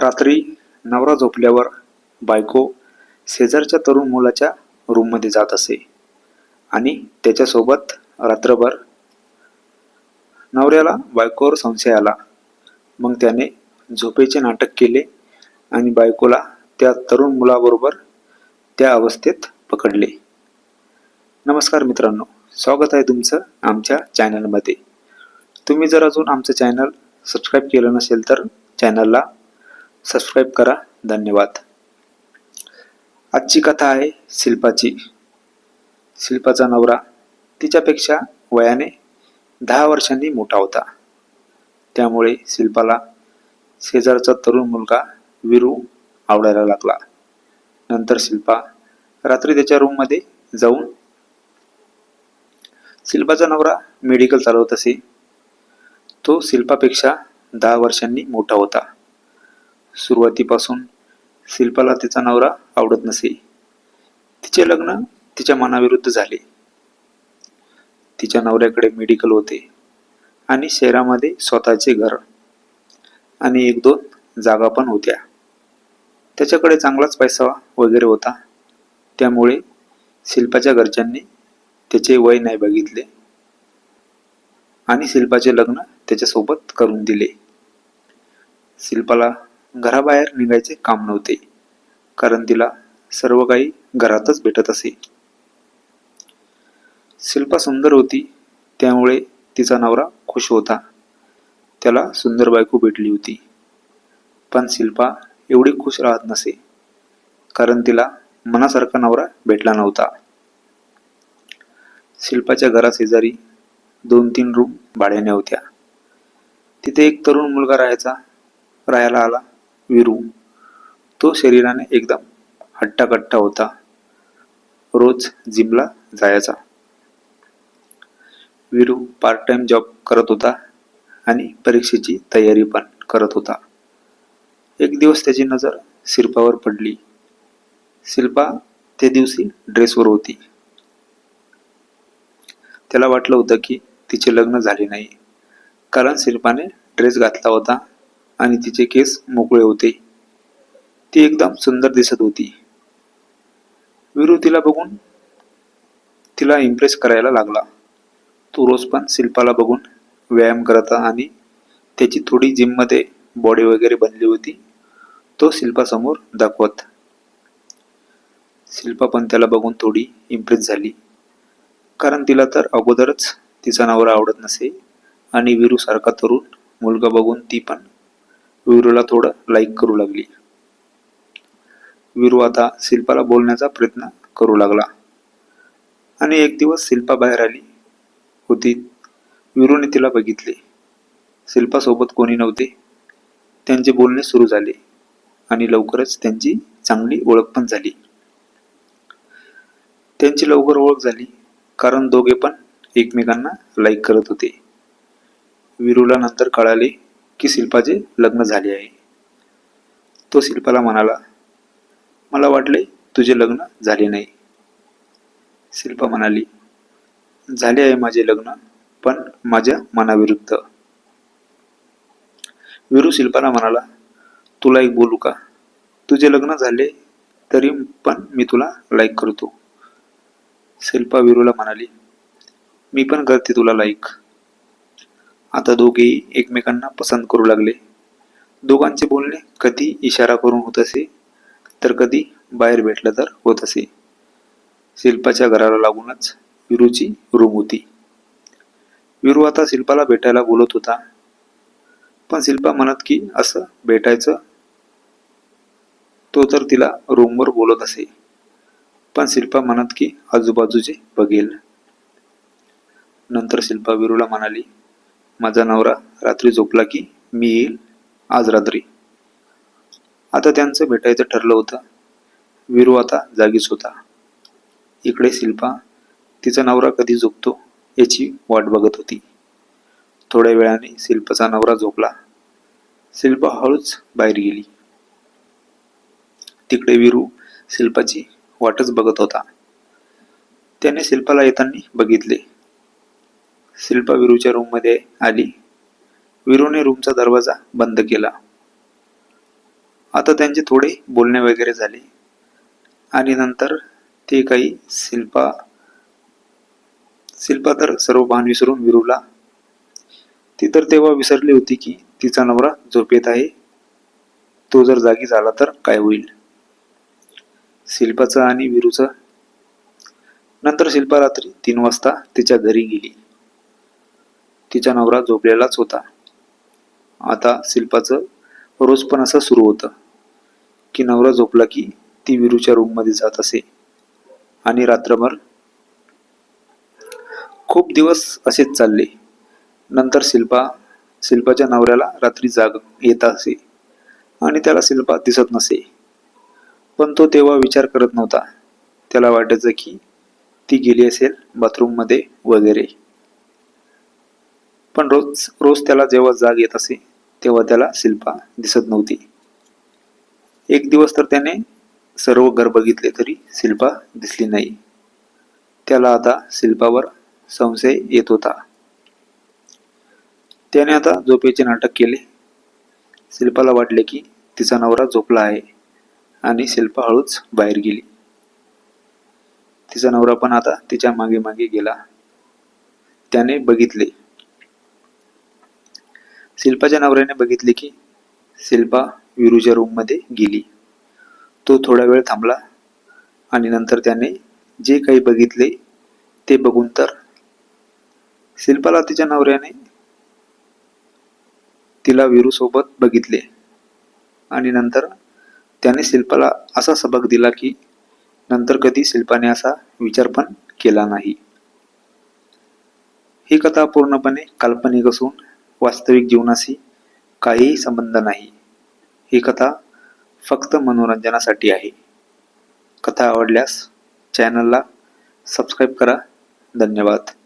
रात्री नवरा झोपल्यावर बायको शेजारच्या तरुण मुलाच्या रूममध्ये जात असे आणि त्याच्यासोबत रात्रभर नवऱ्याला बायकोवर संशय आला. मग त्याने झोपेचे नाटक केले आणि बायकोला त्या तरुण मुलाबरोबर त्या अवस्थेत पकडले. नमस्कार मित्रांनो स्वागत आहे तुमचं आमच्या चॅनलमध्ये. तुम्ही जर अजून आमचं चॅनल सबस्क्राईब केलं नसेल तर चॅनलला सबस्क्राईब करा. धन्यवाद. आजची कथा आहे शिल्पाची. शिल्पाचा नवरा तिच्यापेक्षा वयाने दहा वर्षांनी मोठा होता. त्यामुळे शिल्पाला शेजारचा तरुण मुलगा विरू आवडायला लागला. नंतर शिल्पा रात्री त्याच्या रूममध्ये जाऊन शिल्पाचा नवरा मेडिकल चालवत असे. तो शिल्पापेक्षा दहा वर्षांनी मोठा होता. सुरुवातीपासून शिल्पाला तिचा नवरा आवडत नसे. तिचे लग्न तिच्या मनाविरुद्ध झाले. तिच्या नवऱ्याकडे मेडिकल होते आणि शहरामध्ये स्वतःचे घर आणि एक दोन जागा पण होत्या. त्याच्याकडे चांगलाच पैसा वगैरे होता. त्यामुळे शिल्पाच्या घरच्यांनी त्याचे वय नाही बघितले आणि शिल्पाचे लग्न त्याच्यासोबत करून दिले. शिल्पाला घराबाहेर निघायचे काम नव्हते. कारण तिला सर्व काही घरातच भेटत असे. शिल्पा सुंदर होती त्यामुळे तिचा नवरा खुश होता. त्याला सुंदर बायको भेटली होती. पण शिल्पा एवढी खुश राहत नसे कारण तिला मनासारखा नवरा भेटला नव्हता. शिल्पाच्या घराशेजारी दोन तीन रूम भाड्याने होत्या. तिथे एक तरुण मुलगा राहायचा राहायला आला. विरू. तो शरीराने एकदम हट्टाकट्टा होता. रोज जिमला जायचा. विरू पार्ट टाइम जॉब करत होता आणि परीक्षेची तयारी पण करत होता. एक दिवस त्याची नजर शिल्पावर पडली. शिल्पा त्या दिवशी ड्रेसवर होती. त्याला वाटलं होतं की तिचे लग्न झाले नाही. कारण शिल्पाने ड्रेस घातला होता आणि तिचे केस मोकळे होते. ती एकदम सुंदर दिसत होती. विरू तिला बघून तिला इम्प्रेस करायला लागला. तो रोज पण शिल्पाला बघून व्यायाम करत आणि त्याची थोडी जिममध्ये बॉडी वगैरे बनली होती. तो शिल्पासमोर दाखवत. शिल्पा पण त्याला बघून थोडी इम्प्रेस झाली. कारण तिला तर अगोदरच तिचा नवरा आवडत नसे आणि विरूसारखा तरुण मुलगा बघून ती पण विरूला थोडं लाईक करू लागली. वीरू आता शिल्पाला बोलण्याचा प्रयत्न करू लागला. आणि एक दिवस शिल्पा बाहेर आली होती. विरूने तिला बघितले. शिल्पासोबत कोणी नव्हते. त्यांचे बोलणे सुरू झाले आणि लवकरच त्यांची चांगली ओळख पण झाली. त्यांची लवकर ओळख झाली कारण दोघे पण एकमेकांना लाईक करत होते. विरूला नंतर कळाले की शिल्पाचे लग्न झाले आहे. तो शिल्पाला म्हणाला मला वाटले तुझे लग्न झाले नाही. शिल्पा म्हणाली झाले आहे माझे लग्न पण माझ्या मनाविरुद्ध. विरू शिल्पाला म्हणाला तुला एक बोलू का? तुझे लग्न झाले तरी पण मी तुला लाईक करतो. शिल्पा विरूला म्हणाली मी पण करते तुला लाईक. आता दोघेही एकमेकांना पसंत करू लागले. दोघांचे बोलणे कधी इशारा करून होत असे तर कधी बाहेर भेटलं तर होत असे. शिल्पाच्या घराला लागूनच विरूची रूम होती. विरू आता शिल्पाला भेटायला बोलत होता. पण शिल्पा म्हणत की असं भेटायचं? तो तर तिला रूमवर बोलत असे. पण शिल्पा म्हणत की आजूबाजूचे बघेल. नंतर शिल्पा विरूला म्हणाली माझा नवरा रात्री झोपला की मी येईल आज रात्री. आता त्यांचं भेटायचं ठरलं होतं. विरू आता जागीच होता. इकडे शिल्पा तिचा नवरा कधी झोपतो याची वाट बघत होती. थोड्या वेळाने शिल्पाचा नवरा झोपला. शिल्पा हळूच बाहेर गेली. तिकडे विरू शिल्पाची वाटच बघत होता. त्याने शिल्पाला येताना बघितले. शिल्पा विरूच्या रूममध्ये आली. विरूने रूमचा दरवाजा बंद केला. आता त्यांचे थोडे बोलणे वगैरे झाले. आणि नंतर ते काही शिल्पा शिल्पा तर सर्व भान विसरून विरूला. ती तर तेव्हा विसरली होती की तिचा नवरा झोपेत आहे. तो जर जागी झाला तर काय होईल? शिल्पाचं आणि विरूचं. नंतर शिल्पा रात्री तीन वाजता तिच्या घरी गेली. तिचा नवरा झोपलेलाच होता. आता शिल्पाचं रोज पण असं सुरू होतं की नवरा झोपला की ती विरूच्या रूममध्ये जात असे. आणि रात्रभर खूप दिवस असेच चालले. नंतर शिल्पा शिल्पाच्या नवऱ्याला रात्री जाग येत असे आणि त्याला शिल्पा दिसत नसे. पण तो तेव्हा विचार करत नव्हता. त्याला वाटायचं की ती गेली असेल बाथरूममध्ये वगैरे. पण रोज रोज त्याला जेव्हा जाग येत असे तेव्हा त्याला शिल्पा दिसत नव्हती. एक दिवस तर त्याने सर्व घर बघितले तरी शिल्पा दिसली नाही. त्याला आता शिल्पावर संशय येत होता. त्याने आता झोपेचे नाटक केले. शिल्पाला वाटले की तिचा नवरा झोपला आहे आणि शिल्पा हळूच बाहेर गेली. तिचा नवरा पण आता तिच्यामागे मागे गेला. त्याने बघितले. शिल्पाच्या नवऱ्याने बघितले की शिल्पा विरूच्या रूममध्ये गेली. तो थोडा वेळ थांबला आणि नंतर त्याने जे काही बघितले ते बघून तर शिल्पाला तिच्या नवऱ्याने तिला विरूसोबत बघितले आणि नंतर त्याने शिल्पाला असा सबक दिला की नंतर कधी शिल्पाने असा विचार पण केला नाही. ही कथा पूर्णपणे काल्पनिक असून वास्तविक जीवनाशी काहीही संबंध नाही. ही कथा फक्त मनोरंजनासाठी आहे. कथा आवडल्यास चॅनलला सबस्क्राईब करा. धन्यवाद.